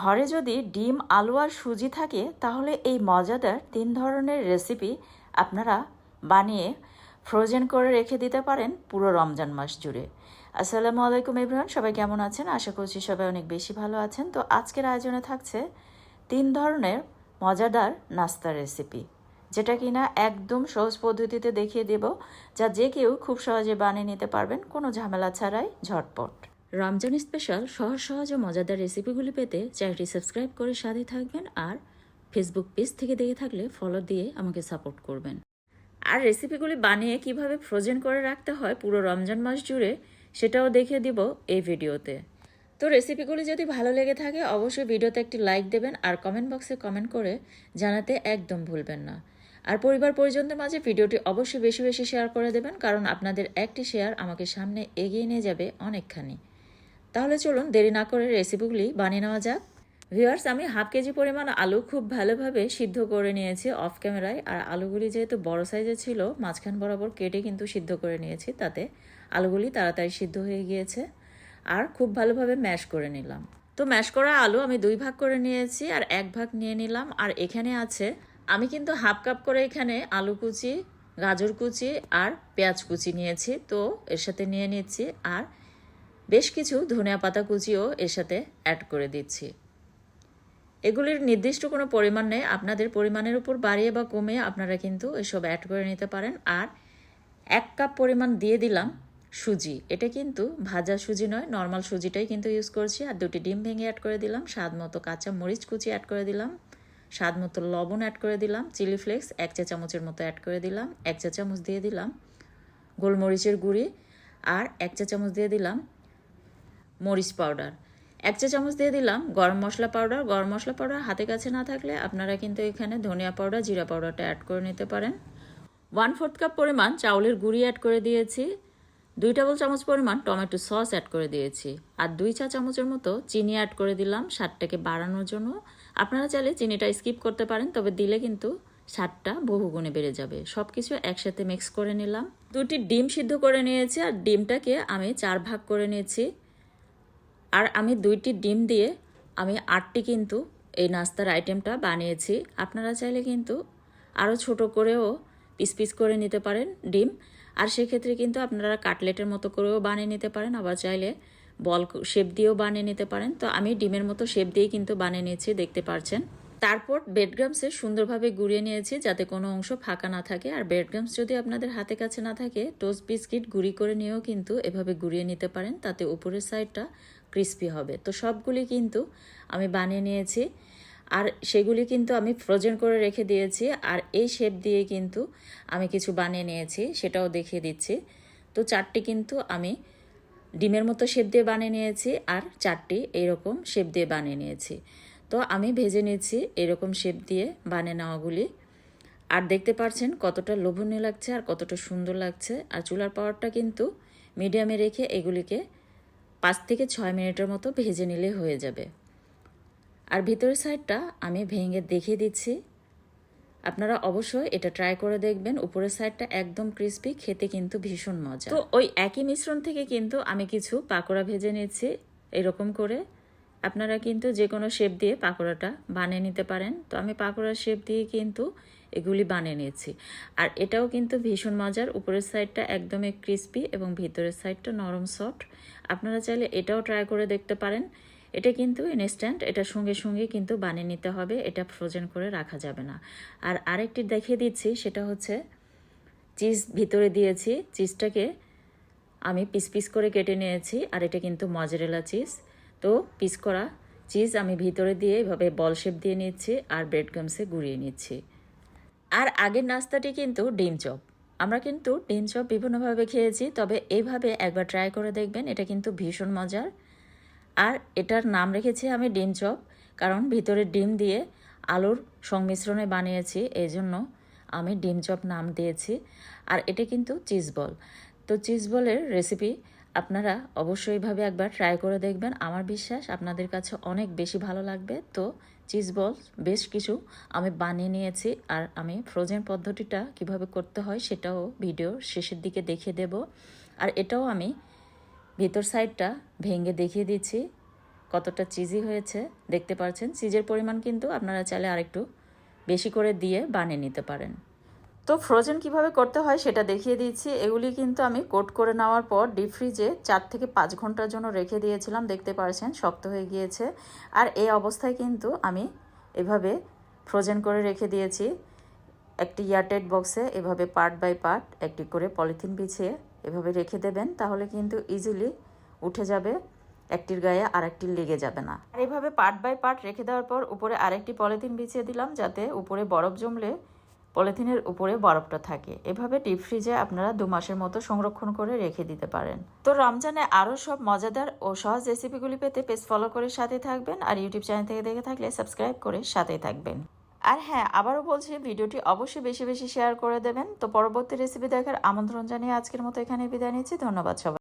ঘরে যদি ডিম, আলু আর সুজি থাকে, তাহলে এই মজাদার তিন ধরনের রেসিপি আপনারা বানিয়ে ফ্রোজেন করে রেখে দিতে পারেন পুরো রমজান মাস জুড়ে। আসসালামু আলাইকুম ইব্রাহিম সবাই কেমন আছেন? আশা করছি সবাই অনেক বেশি ভালো আছেন। তো আজকের আয়োজনে থাকছে তিন ধরনের মজাদার নাস্তার রেসিপি যেটা কিনা একদম সহজ পদ্ধতিতে দেখিয়ে দেব, যা যে কেউ খুব সহজে বানিয়ে নিতে পারবেন, কোনো ঝামেলা ছাড়াই ঝটপট। রমজান স্পেশাল সহজ সহজ ও মজাদার রেসিপিগুলি পেতে চ্যানেলটি সাবস্ক্রাইব করে সাথে থাকবেন আর ফেসবুক পেজ থেকে দেখে থাকলে ফলো দিয়ে আমাকে সাপোর্ট করবেন। আর রেসিপিগুলি বানিয়ে কীভাবে ফ্রোজেন করে রাখতে হয় পুরো রমজান মাস জুড়ে সেটাও দেখিয়ে দিব এই ভিডিওতে। তো রেসিপিগুলি যদি ভালো লেগে থাকে অবশ্যই ভিডিওতে একটি লাইক দেবেন আর কমেন্ট বক্সে কমেন্ট করে জানাতে একদম ভুলবেন না। আর পরিবার পরিজনদের মাঝে ভিডিওটি অবশ্যই বেশি বেশি শেয়ার করে দেবেন কারণ আপনাদের একটি শেয়ার আমাকে সামনে এগিয়ে নিয়ে যাবে অনেকখানি। তাহলে চলুন দেরি না করে রেসিপিগুলি বানিয়ে নেওয়া যাক। ভিউয়ার্স আমি হাফ কেজি পরিমাণ আলু খুব ভালোভাবে সিদ্ধ করে নিয়েছি অফ ক্যামেরায় আর আলুগুলি যেহেতু বড় সাইজে ছিল, মাঝখান বরাবর কেটে কিন্তু সিদ্ধ করে নিয়েছি, তাতে আলুগুলি তাড়াতাড়ি সিদ্ধ হয়ে গিয়েছে। আর খুব ভালোভাবে ম্যাশ করে নিলাম। তো ম্যাশ করা আলু আমি দুই ভাগ করে নিয়েছি আর এক ভাগ নিয়ে নিলাম। আর এখানে আছে, আমি কিন্তু হাফ কাপ করে এখানে আলু কুচি, গাজর কুচি আর পেঁয়াজ কুচি নিয়েছি। তো এর সাথে নিয়ে নিচ্ছি। আর বেশ কিছু ধনিয়া পাতা কুচিও এর সাথে অ্যাড করে দিচ্ছি। এগুলির নির্দিষ্ট কোনো পরিমাণ নেই, আপনাদের পরিমাণের উপর বাড়িয়ে বা কমিয়ে আপনারা কিন্তু এসব অ্যাড করে নিতে পারেন। আর এক কাপ পরিমাণ দিয়ে দিলাম সুজি, এটা কিন্তু ভাজা সুজি নয় নর্মাল সুজিটাই কিন্তু ইউজ করছি। আর দুটি ডিম ভেঙে অ্যাড করে দিলাম, স্বাদ মতো কাঁচা মরিচ কুচি অ্যাড করে দিলাম, স্বাদ মতো লবণ অ্যাড করে দিলাম চিলি ফ্লেক্স এক চা চামচের মতো অ্যাড করে দিলাম, এক চা চামচ দিয়ে দিলাম গোলমরিচের গুঁড়ি, আর এক চা চামচ দিয়ে দিলাম মরিচ পাউডার। এক চা চামচ দিয়ে দিলাম গরম মশলা পাউডার। গরম মশলা পাউডার হাতে কাছে না থাকলে আপনারা কিন্তু এখানে ধনিয়া পাউডার, জিরা পাউডারটা অ্যাড করে নিতে পারেন। ওয়ান ফোর্থ কাপ পরিমাণ চাউলের গুঁড়ি অ্যাড করে দিয়েছি। দুই টেবিল চামচ পরিমাণ টমেটো সস অ্যাড করে দিয়েছি। আর দুই চা চামচের মতো চিনি অ্যাড করে দিলাম স্বাদটাকে বাড়ানোর জন্য। আপনারা চাইলে চিনিটা স্কিপ করতে পারেন, তবে দিলে কিন্তু স্বাদটা বহুগুণে বেড়ে যাবে। সব কিছু একসাথে মিক্স করে নিলাম। দুটি ডিম সিদ্ধ করে নিয়েছি, আর ডিমটাকে আমি চার ভাগ করে নিয়েছি। আর আমি দুইটি ডিম দিয়ে আমি আটটি কিন্তু এই নাস্তার আইটেমটা বানিয়েছি। আপনারা চাইলে কিন্তু আরও ছোট করেও পিস পিস করে নিতে পারেন ডিম। আর সেক্ষেত্রে কিন্তু আপনারা কাটলেটের মতো করেও বানিয়ে নিতে পারেন, আবার চাইলে বল শেপ দিয়েও বানিয়ে নিতে পারেন। তো আমি ডিমের মতো শেপ দিয়েই কিন্তু বানিয়ে নিয়েছি, দেখতে পারছেন। তারপর বেডগ্রামসে সুন্দরভাবে গুঁড়িয়ে নিয়েছি যাতে কোনো অংশ ফাঁকা না থাকে। আর বেডগ্রামস যদি আপনাদের হাতে কাছে না থাকে, টোস্ট বিস্কিট গুঁড়ি করে নিয়েও কিন্তু এভাবে গুঁড়িয়ে নিতে পারেন, তাতে উপরের সাইডটা ক্রিস্পি হবে। তো সবগুলি কিন্তু আমি বানিয়ে নিয়েছি। আর সেগুলি কিন্তু আমি ফ্রোজেন করে রেখে দিয়েছি। আর এই শেপ দিয়ে কিন্তু আমি কিছু বানিয়ে নিয়েছি, সেটাও দেখিয়ে দিচ্ছি। তো চারটি কিন্তু আমি ডিমের মতো শেপ দিয়ে বানিয়ে নিয়েছি, আর চারটি এইরকম শেপ দিয়ে বানিয়ে নিয়েছি। তো আমি ভেজে নিয়েছি এরকম শেপ দিয়ে বানিয়ে নেওয়াগুলি। আর দেখতে পাচ্ছেন কতটা লোভনীয় লাগছে আর কতটা সুন্দর লাগছে। আর চুলার পাওয়ারটা কিন্তু মিডিয়ামে রেখে এগুলিকে পাঁচ থেকে ছয় মিনিটের মতো ভেজে নিলে হয়ে যাবে। আর ভিতরের সাইডটা আমি ভেঙে দেখিয়ে দিচ্ছি। আপনারা অবশ্যই এটা ট্রাই করে দেখবেন। উপরের সাইডটা একদম ক্রিস্পি খেতে কিন্তু ভীষণ মজা তো ওই একই মিশ্রণ থেকে কিন্তু আমি কিছু পাকোড়া ভেজে নিচ্ছি এরকম করে। আপনারা কিন্তু যে কোনো শেপ দিয়ে পাকোড়াটা বানিয়ে নিতে পারেন। তো আমি পাকোড়ার শেপ দিয়ে কিন্তু এগুলি বানিয়ে নিয়েছি। আর এটাও কিন্তু ভীষণ মজার। উপরের সাইডটা একদমই ক্রিস্পি এবং ভিতরের সাইডটা নরম সফট আপনারা চাইলে এটাও ট্রাই করে দেখতে পারেন। এটা কিন্তু ইনস্ট্যান্ট এটা সঙ্গে সঙ্গে কিন্তু বানিয়ে নিতে হবে। এটা ফ্রোজেন করে রাখা যাবে না। আর আরেকটি দেখিয়ে দিচ্ছি, সেটা হচ্ছে চিজ ভিতরে দিয়েছি। চিজটাকে আমি পিস পিস করে কেটে নিয়েছি। আর এটা কিন্তু মজরেলা চিজ তো পিস করা চিজ আমি ভিতরে দিয়ে এভাবে বল শেপ দিয়ে নিচ্ছি আর ব্রেড গামসে গুঁড়িয়ে নিচ্ছি। আর আগের নাস্তাটি কিন্তু ডিম চপ। আমরা কিন্তু ডিম চপ বিভিন্নভাবে খেয়েছি, তবে এইভাবে একবার ট্রাই করে দেখবেন, এটা কিন্তু ভীষণ মজার। আর এটার নাম রেখেছি আমি ডিম চপ, কারণ ভিতরে ডিম দিয়ে আলুর সংমিশ্রণে বানিয়েছি এই জন্য আমি ডিম চপ নাম দিয়েছি। আর এটা কিন্তু চিজ বল তো চিজ বলের রেসিপি আপনারা অবশ্যই এইভাবে একবার ট্রাই করে দেখবেন। আমার বিশ্বাস আপনাদের কাছে অনেক বেশি ভালো লাগবে। তো চিজ বল বেশ কিছু আমি বানিয়ে নিয়েছি আর আমি ফ্রোজেন পদ্ধতিটা কীভাবে করতে হয় সেটাও ভিডিওর শেষের দিকে দেখিয়ে দেব। আর এটাও আমি ভিতর সাইডটা ভেঙে দেখিয়ে দিচ্ছি কতটা চিজি হয়েছে। দেখতে পাচ্ছেন চিজের পরিমাণ কিন্তু আপনারা চাইলে আরেকটু বেশি করে দিয়ে বানিয়ে নিতে পারেন। তো ফ্রোজেন কীভাবে করতে হয় সেটা দেখিয়ে দিচ্ছি। এগুলি কিন্তু আমি কোট করে নেওয়ার পর ডিপ ফ্রিজে চার থেকে পাঁচ ঘণ্টার জন্য রেখে দিয়েছিলাম, দেখতে পারছেন, শক্ত হয়ে গিয়েছে। আর এই অবস্থায় কিন্তু আমি এভাবে ফ্রোজেন করে রেখে দিয়েছি। একটি এয়ারটাইট বক্সে এভাবে পার্ট বাই পার্ট একটি করে পলিথিন বিছিয়ে এভাবে রেখে দেবেন, তাহলে কিন্তু ইজিলি উঠে যাবে, একটির গায়ে আরেকটির লেগে যাবে না। আর এভাবে পার্ট বাই পার্ট রেখে দেওয়ার পর উপরে আরেকটি পলিথিন বিছিয়ে দিলাম, যাতে উপরে বরফ জমলে পলিথিনের উপরে বরফটা থাকে। এভাবে ডিপ ফ্রিজে আপনারা দু মাসের মতো সংরক্ষণ করে রেখে দিতে পারেন। তো রমজানে আরও সব মজাদার ও সহজ রেসিপিগুলি পেতে পেজ ফলো করে সাথে থাকবেন আর ইউটিউব চ্যানেল থেকে দেখে থাকলে সাবস্ক্রাইব করে সাথেই থাকবেন। আর হ্যাঁ আবারও বলছি, ভিডিওটি অবশ্যই বেশি বেশি শেয়ার করে দেবেন। তো পরবর্তী রেসিপি দেখার আমন্ত্রণ জানিয়ে আজকের মতো এখানে বিদায় নিচ্ছি। ধন্যবাদ সবাই।